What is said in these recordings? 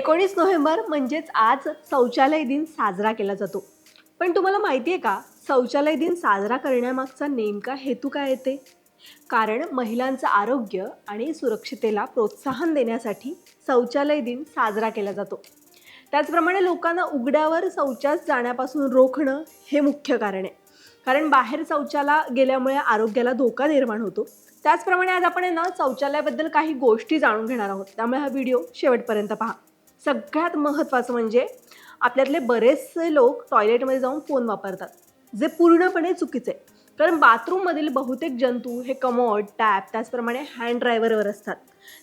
एकोणीस नोव्हेंबर म्हणजेच आज शौचालय दिन साजरा केला जातो. पण तुम्हाला माहिती आहे का शौचालय दिन साजरा करण्यामागचा नेमका हेतू काय येते? कारण महिलांचं आरोग्य आणि सुरक्षितेला प्रोत्साहन देण्यासाठी शौचालय दिन साजरा केला जातो. त्याचप्रमाणे लोकांना उघड्यावर शौचास जाण्यापासून रोखणं हे मुख्य कारण आहे. कारण बाहेर शौचाला गेल्यामुळे आरोग्याला धोका निर्माण होतो. त्याचप्रमाणे आज आपण ना शौचालयाबद्दल काही गोष्टी जाणून घेणार आहोत. त्यामुळे हा व्हिडिओ शेवटपर्यंत पहा. सगळ्यात महत्त्वाचं म्हणजे आपल्यातले बरेचसे लोक टॉयलेटमध्ये जाऊन फोन वापरतात. जे पूर्णपणे चुकीचे. आहे कारण बाथरूममधील बहुतेक जंतू हे कमोड टॅप त्याचप्रमाणे हँड ड्रायव्हरवर असतात.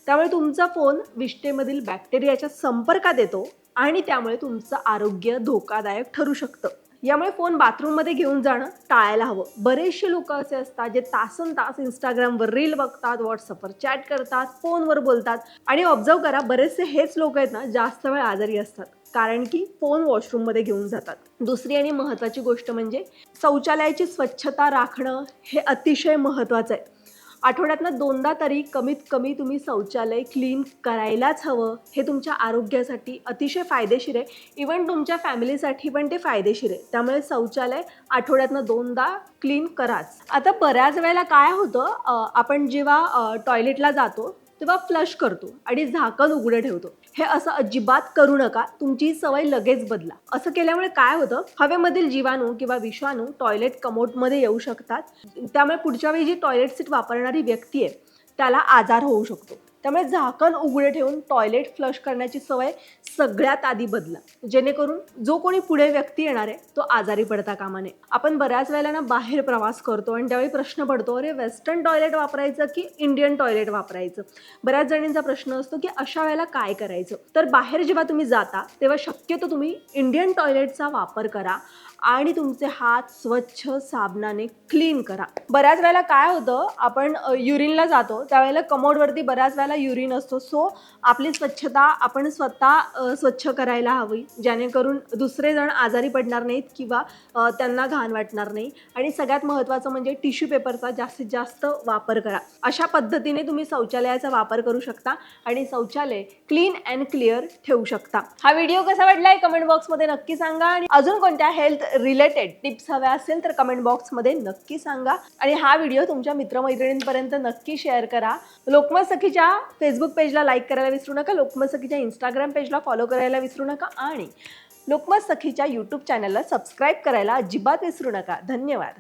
त्यामुळे तुमचा फोन विष्टेमधील बॅक्टेरियाच्या संपर्कात येतो आणि त्यामुळे तुमचं आरोग्य धोकादायक ठरू शकतं. यामुळे फोन बाथरूममध्ये घेऊन जाणं टाळायला हवं. बरेचसे लोक असे असतात जे तासन तास इंस्टाग्रामवर रील बघतात व्हॉट्सअपवर चॅट करतात फोनवर बोलतात. आणि ऑब्झर्व करा बरेचसे हेच लोक आहेत ना जास्त वेळ आजारी असतात. कारण की फोन वॉशरूममध्ये घेऊन जातात. दुसरी आणि महत्त्वाची गोष्ट म्हणजे शौचालयाची स्वच्छता राखणं हे अतिशय महत्त्वाचं आहे. आठवड्यातनं दोनदा तरी कमीत कमी तुम्ही शौचालय क्लीन करायलाच हवं. हे तुमच्या आरोग्यासाठी अतिशय फायदेशीर आहे. इवन तुमच्या फॅमिलीसाठी पण ते फायदेशीर आहे. त्यामुळे शौचालय आठवड्यातनं दोनदा क्लीन कराच. आता बऱ्याच वेळेला काय होतं आपण जेव्हा टॉयलेटला जातो तेव्हा फ्लश करतो आणि झाकण उघडं ठेवतो. हे असं अजिबात करू नका. तुमची सवय लगेच बदला. असं केल्यामुळे काय होतं? हवेमधील जीवाणू किंवा विषाणू टॉयलेट कमोटमध्ये येऊ शकतात. त्यामुळे पुढच्या वेळी जी टॉयलेट सीट वापरणारी व्यक्ती आहे त्याला आजार होऊ शकतो. त्यामुळे झाकण उघडे ठेवून टॉयलेट फ्लश करण्याची सवय सगळ्यात आधी बदला. जेणेकरून जो कोणी पुढे व्यक्ती येणार आहे तो आजारी पडता कामा नये आपण बऱ्याच वेळेला ना बाहेर प्रवास करतो आणि त्यावेळी प्रश्न पडतो अरे वेस्टर्न टॉयलेट वापरायचं की इंडियन टॉयलेट वापरायचं? बऱ्याच जणींचा प्रश्न असतो की अशा वेळेला काय करायचं? तर बाहेर जेव्हा तुम्ही जाता तेव्हा शक्यतो तुम्ही इंडियन टॉयलेटचा वापर करा आणि तुमचे हात स्वच्छ साबणाने क्लीन करा. बऱ्याच वेळेला काय होतं आपण युरिनला जातो त्यावेळेला कमोडवरती बऱ्याच वेळेला युरिन असतो. सो आपली स्वच्छता आपण स्वतः स्वच्छ करायला हवी. जेणेकरून दुसरे जण आजारी पडणार नाहीत किंवा त्यांना घाण वाटणार नाही. आणि सगळ्यात महत्त्वाचं म्हणजे टिश्यू पेपरचा जास्तीत जास्त वापर करा. अशा पद्धतीने तुम्ही शौचालयाचा वापर करू शकता आणि शौचालय क्लीन अँड क्लिअर ठेवू शकता. हा व्हिडिओ कसा वाटलाय कमेंट बॉक्समध्ये नक्की सांगा. आणि अजून कोणत्या हेल्थ रिलेटेड टिप्स हव्या असेल तर कमेंट बॉक्समध्ये नक्की सांगा. आणि हा व्हिडिओ तुमच्या मित्रमैत्रिणींपर्यंत नक्की शेअर करा. लोकमत सखीच्या फेसबुक पेजला लाईक करायला विसरू नका लोकमत सखीच्या इंस्टाग्राम पेजला फॉलो करायला विसरू नका आणि लोकमत सखीच्या यूट्यूब चॅनलला सबस्क्राईब करायला अजिबात विसरू नका. धन्यवाद.